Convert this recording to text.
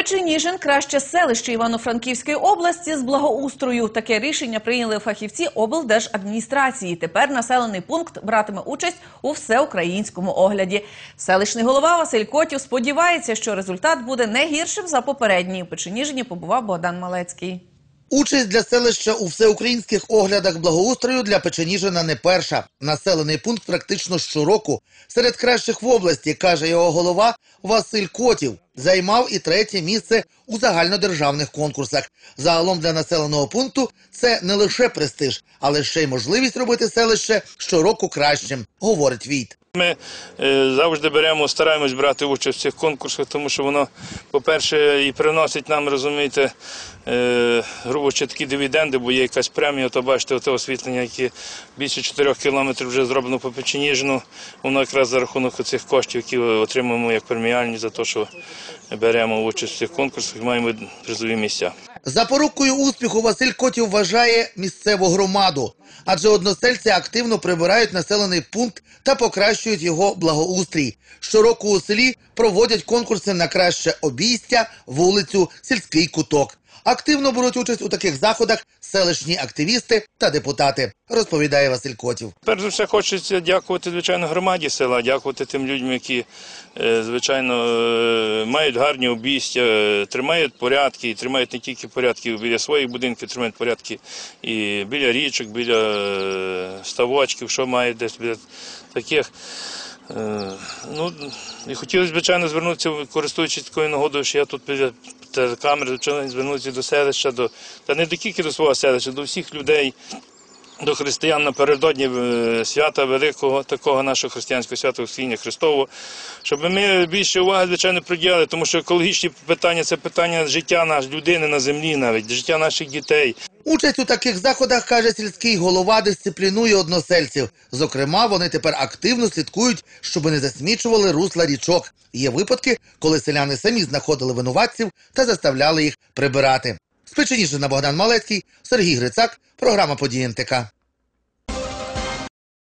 Печеніжин краще селище Івано-Франківської області з благоустрою. Таке рішення прийняли фахівці облдержадміністрації. Тепер населений пункт братиме участь у всеукраїнському огляді. Селищний голова Василь Котів сподівається, що результат буде не гіршим за попередній. У Печеніжині побував Богдан Малецький. Участь для селища у всеукраїнських оглядах благоустрою для Печеніжина не перша. Населений пункт практично щороку серед кращих в області, каже його голова Василь Котів. Займав і третє місце у загальнодержавних конкурсах. Загалом для населеного пункту це не лише престиж, але ще й можливість робити селище щороку кращим, говорить Війт. Ми е, завжди беремо, стараємось брати участь в цих конкурсах, тому що воно, по-перше, і приносить нам, розумієте, грубо чи такі дивіденди, бо є якась премія, то бачите, оте освітлення, яке більше 4 кілометрів вже зроблено по Печеніжину, воно якраз за рахунок цих коштів, які отримуємо як преміальні за те, що беремо участь в цих конкурсах, маємо призові місця. Запорукою успіху Василь Котів вважає місцеву громаду, адже односельці активно прибирають населений пункт та покращують його благоустрій. Щороку у селі проводять конкурси на краще обійстя, вулицю, сільський куток. Активно беруть участь у таких заходах селищні активісти та депутати, розповідає Василь Котів. Перш за все, хочеться дякувати, звичайно, громаді села, дякувати тим людям, які, е, звичайно, е, мають гарні обійстя, е, тримають порядки, і тримають не тільки порядки біля своїх будинків, тримають порядки і біля річок, біля ставочків, що мають десь біля таких. Ну, і хотілося, звичайно, звернутися, користуючись такою нагодою, що я тут камери, звичайно, звернутися до селища, до, та не до тільки до свого селища, до всіх людей, до християн напередодні е, свята великого такого нашого християнського свята Воскресіння Христового, щоб ми більше уваги, звичайно, приділяли, тому що екологічні питання це питання життя наш, людини на землі, навіть життя наших дітей. Участь у таких заходах, каже сільський голова, дисциплінує односельців. Зокрема, вони тепер активно слідкують, щоб не засмічували русла річок. Є випадки, коли селяни самі знаходили винуватців та заставляли їх прибирати. Спеченіше на Богдан Малецький, Сергій Грицак, програма «Події НТК».